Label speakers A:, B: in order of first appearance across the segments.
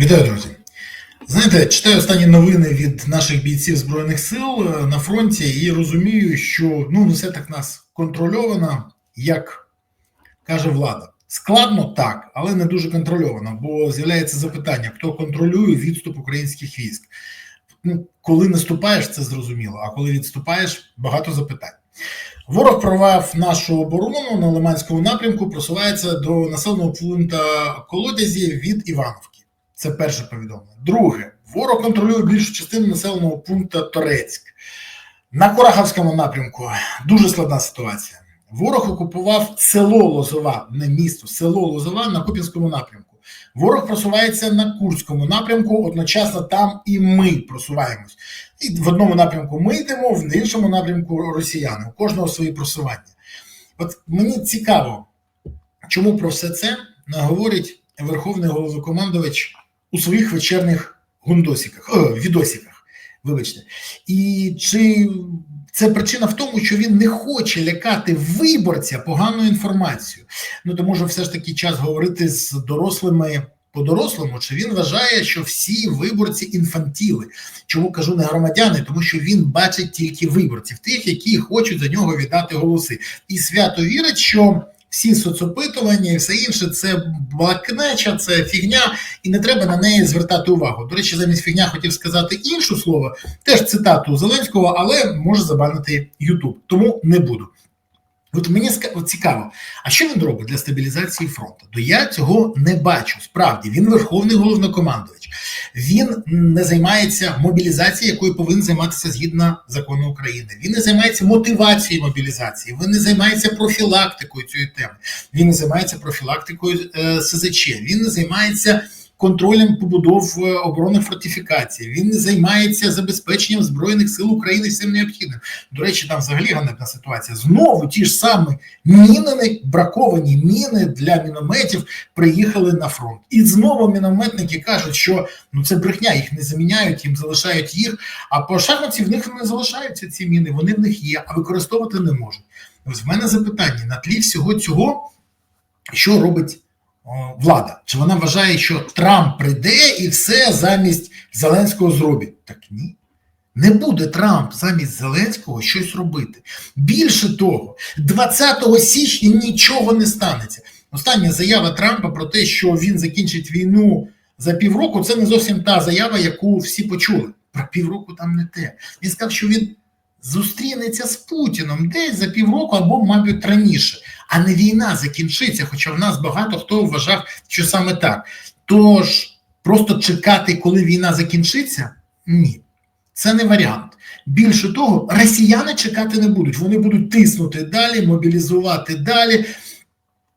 A: Вітаю, друзі. Знаєте, читаю останні новини від наших бійців Збройних сил е, на фронті і розумію, що ну не все так нас контрольовано, як каже влада. Складно так, але не дуже контрольовано, бо з'являється запитання, хто контролює відступ українських військ. Ну, коли наступаєш, це зрозуміло, а коли відступаєш, багато запитань. Ворог прорвав нашу оборону на Лиманському напрямку, просувається до населеного пункту колодязі від Івановки. Це перше повідомлення. Друге, ворог контролює більшу частину населеного пункту Торецьк. На Кораховському напрямку дуже складна ситуація. Ворог окупував село Лозова, не місто, село Лозова на Купінському напрямку. Ворог просувається на Курському напрямку, одночасно там і ми просуваємось. І в одному напрямку ми йдемо, в іншому напрямку росіяни. У кожного свої просування. От мені цікаво, чому про все це говорить Верховний головнокомандувач у своїх вечірніх гундосиках, о, відосиках. Вибачте, і чи це причина в тому, що він не хоче лякати виборця поганою інформацією? Ну то може все ж таки час говорити з дорослими по-дорослому, чи він вважає, що всі виборці інфантіли? Чому кажу не громадяни? Тому що він бачить тільки виборців, тих, які хочуть за нього віддати голоси, і свято вірить, що всі соцопитування і все інше це блакнеча, це фігня, і не треба на неї звертати увагу. До речі, замість фігня хотів сказати інше слово, теж цитату Зеленського, але може забанити Ютуб, тому не буду. От мені цікаво, а що він робить для стабілізації фронту? То я цього не бачу. Справді він верховний головнокомандувач. Він не займається мобілізацією, якою повинен займатися згідно закону України. Він не займається мотивацією мобілізації. Він не займається профілактикою цієї теми. Він не займається профілактикою е, СЗЧ. Він не займається контролем побудов е, оборонних фортифікацій. Він не займається забезпеченням збройних сил України всім необхідним. До речі, там взагалі ганебна ситуація. Знову ті ж самі міни, браковані міни для мінометів приїхали на фронт. І знову мінометники кажуть, що ну це брехня, їх не заміняють, їм залишають їх. А по шахматці в них не залишаються ці міни. Вони в них є, а використовувати не можуть. Ось в мене запитання на тлі всього цього, що робить влада? Чи вона вважає, що Трамп прийде і все замість Зеленського зробить? Так ні. Не буде Трамп замість Зеленського щось робити. Більше того, 20 січня нічого не станеться. Остання заява Трампа про те, що він закінчить війну за півроку, це не зовсім та заява, яку всі почули. Про півроку там не те. Він сказав, що він зустрінеться з Путіном десь за півроку або, мабуть, раніше а не війна закінчиться. Хоча в нас багато хто вважав, що саме так. Тож просто чекати, коли війна закінчиться, ні, це не варіант. Більше того, росіяни чекати не будуть. Вони будуть тиснути далі, мобілізувати далі,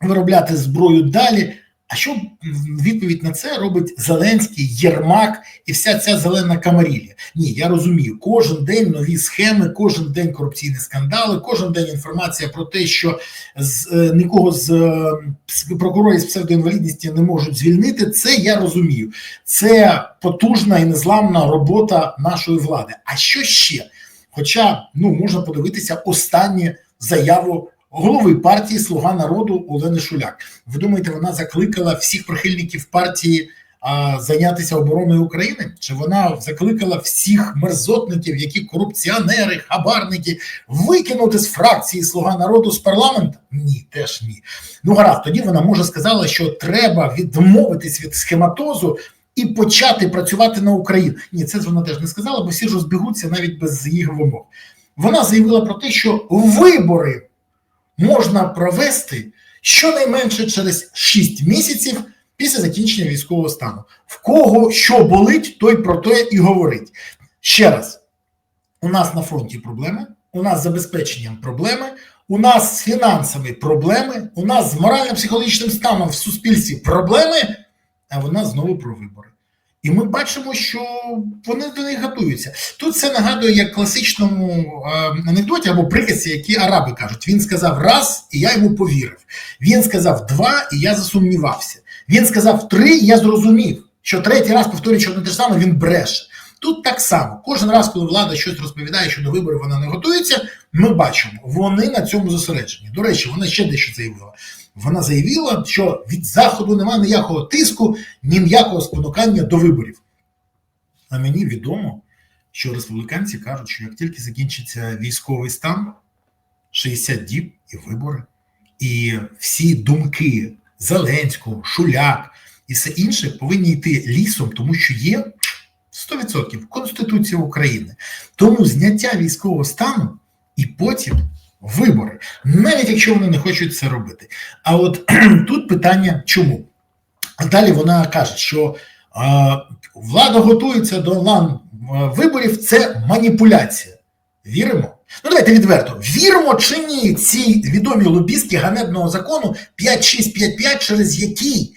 A: виробляти зброю далі. А що відповідь на це робить Зеленський, Єрмак і вся ця зелена камарілія? Ні, я розумію, кожен день нові схеми, кожен день корупційні скандали, кожен день інформація про те, що з е, нікого з, з прокурорів з псевдоінвалідності не можуть звільнити. Це я розумію. Це потужна і незламна робота нашої влади. А що ще? Хоча ну можна подивитися останню заяву голови партії Слуга народу Олени Шуляк. Ви думаєте, вона закликала всіх прихильників партії а, зайнятися обороною України? Чи вона закликала всіх мерзотників, які корупціонери, хабарники, викинути з фракції Слуга народу з парламенту? Ні, теж ні. Ну гаразд, тоді вона може сказала, що треба відмовитись від схематозу. І почати працювати на Україну. Ні, це вона теж не сказала, бо всі ж розбігуться навіть без їх вимог. Вона заявила про те, що вибори можна провести щонайменше через 6 місяців після закінчення військового стану. В кого що болить, той про те і говорить. Ще раз, у нас на фронті проблеми, у нас з забезпеченням проблеми, у нас з фінансами проблеми, у нас з морально-психологічним станом в суспільстві проблеми, а вона знову про вибори. І ми бачимо, що вони до них готуються. Тут це нагадує як класичному е, анекдоті або приказці, які араби кажуть. Він сказав раз, і я йому повірив. Він сказав два, і я засумнівався. Він сказав три, і я зрозумів, що третій раз повторюючи одне те ж саме, він бреше. Тут так само, кожен раз, коли влада щось розповідає, що до виборів вона не готується, ми бачимо, вони на цьому зосереджені. До речі, вона ще дещо заявила. Вона заявила, що від Заходу немає ніякого тиску, ні ніякого спонукання до виборів. А мені відомо, що республіканці кажуть, що як тільки закінчиться військовий стан, 60 діб і вибори, і всі думки Зеленського, Шуляк і все інше повинні йти лісом, тому що є 100% Конституція України. Тому зняття військового стану і потім вибори, навіть якщо вони не хочуть це робити. А от тут питання чому? Далі вона каже, що а, влада готується до лан виборів, це маніпуляція. Віримо? Ну, давайте відверто. Віримо чи ні цій відомій лобістки ганебного закону 5655, через який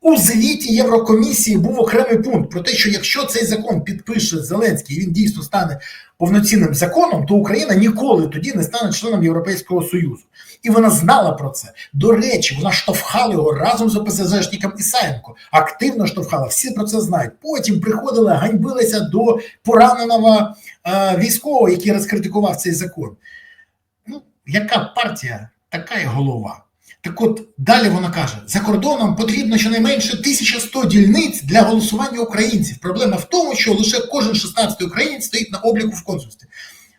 A: у звіті Єврокомісії був окремий пункт про те, що якщо цей закон підпише Зеленський він дійсно стане повноцінним законом, то Україна ніколи тоді не стане членом Європейського Союзу. І вона знала про це. До речі, вона штовхала його разом з ОПЗЖником Ісаєнко. Активно штовхала. Всі про це знають. Потім приходила, ганьбилася до пораненого е, військового, який розкритикував цей закон. Ну, яка партія, така і голова. Так от далі вона каже: за кордоном потрібно щонайменше 1100 дільниць для голосування українців. Проблема в тому, що лише кожен 16-й українець стоїть на обліку в консульстві.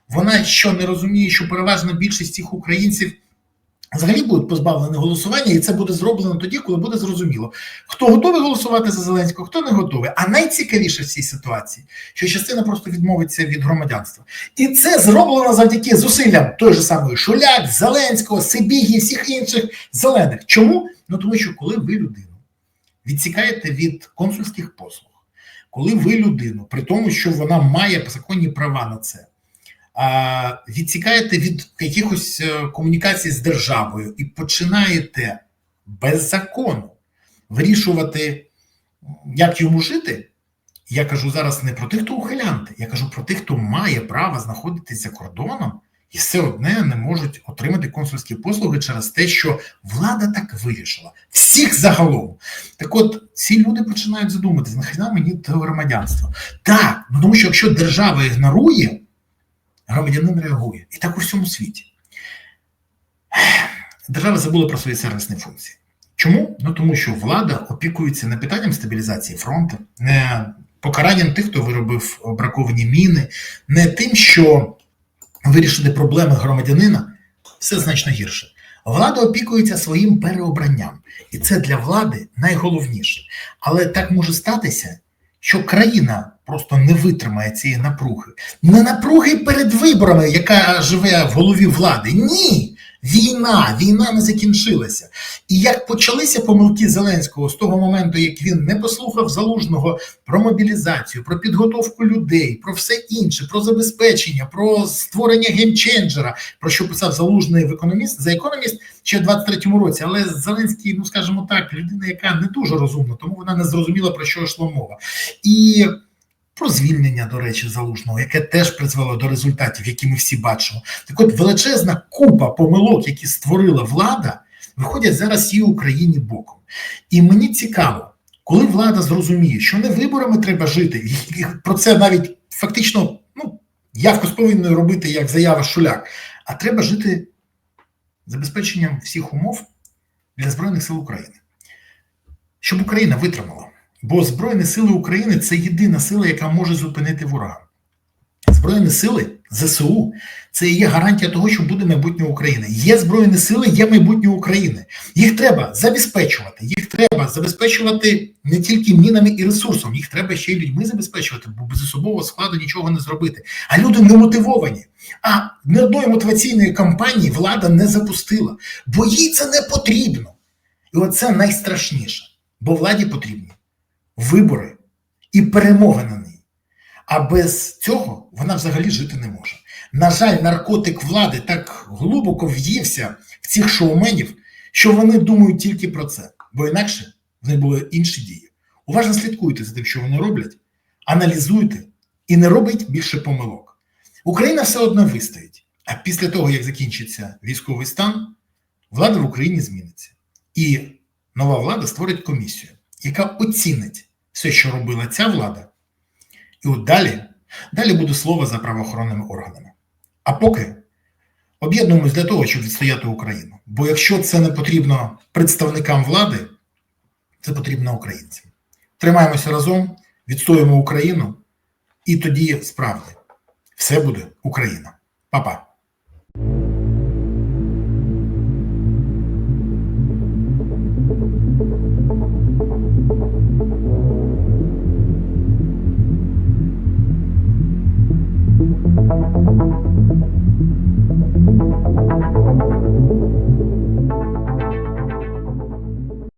A: Вона що не розуміє, що переважна більшість цих українців взагалі будуть позбавлені голосування, і це буде зроблено тоді, коли буде зрозуміло, хто готовий голосувати за Зеленського, хто не готовий. А найцікавіше в цій ситуації, що частина просто відмовиться від громадянства, і це зроблено завдяки зусиллям той же самої Шуляк, Зеленського, Сибігі, всіх інших зелених. Чому? Ну тому що коли ви людину відсікаєте від консульських послуг, коли ви людину, при тому, що вона має законні права на це відсікаєте від якихось е, комунікацій з державою і починаєте без закону вирішувати, як йому жити. Я кажу зараз не про тих, хто ухилянти, я кажу про тих, хто має право знаходитися кордоном і все одне не можуть отримати консульські послуги через те, що влада так вирішила. Всіх загалом. Так от ці люди починають задуматися, нахрена мені до громадянства. Так, ну тому що якщо держава ігнорує громадянин реагує. І так у всьому світі. Держава забула про свої сервісні функції. Чому? Ну тому що влада опікується не питанням стабілізації фронту, не покаранням тих, хто виробив браковані міни, не тим, що вирішити проблеми громадянина все значно гірше. Влада опікується своїм переобранням, і це для влади найголовніше. Але так може статися, що країна просто не витримає цієї напруги. Не напруги перед виборами, яка живе в голові влади. Ні. Війна, війна не закінчилася. І як почалися помилки Зеленського з того моменту, як він не послухав залужного про мобілізацію, про підготовку людей, про все інше, про забезпечення, про створення геймченджера, про що писав залужний в економіст за економіст ще в 23-му році. Але Зеленський, ну скажімо так, людина, яка не дуже розумна, тому вона не зрозуміла про що йшло мова. І про звільнення, до речі, залужного, яке теж призвело до результатів, які ми всі бачимо. Так от величезна купа помилок, які створила влада, виходять зараз і Україні боком. І мені цікаво, коли влада зрозуміє, що не виборами треба жити, і про це навіть фактично ну, явку повинен робити як заява Шуляк, а треба жити забезпеченням всіх умов для Збройних сил України, щоб Україна витримала. Бо Збройні Сили України це єдина сила, яка може зупинити ворога. Збройні сили ЗСУ це є гарантія того, що буде майбутнє України. Є збройні сили, є майбутнє України. Їх треба забезпечувати. Їх треба забезпечувати не тільки мінами і ресурсом, їх треба ще й людьми забезпечувати, бо без особового складу нічого не зробити. А люди не мотивовані. А ні одної мотиваційної кампанії влада не запустила, бо їй це не потрібно. І оце найстрашніше, бо владі потрібні вибори і перемога на неї. А без цього вона взагалі жити не може. На жаль, наркотик влади так глибоко в'ївся в цих шоуменів, що вони думають тільки про це, бо інакше в них були інші дії. Уважно слідкуйте за тим, що вони роблять, аналізуйте і не робить більше помилок. Україна все одно вистоїть. А після того, як закінчиться військовий стан, влада в Україні зміниться. І нова влада створить комісію, яка оцінить все, що робила ця влада. І от далі, далі буде слово за правоохоронними органами. А поки об'єднуємось для того, щоб відстояти Україну. Бо якщо це не потрібно представникам влади, це потрібно українцям. Тримаємося разом, відстоюємо Україну, і тоді справді все буде Україна. Па-па.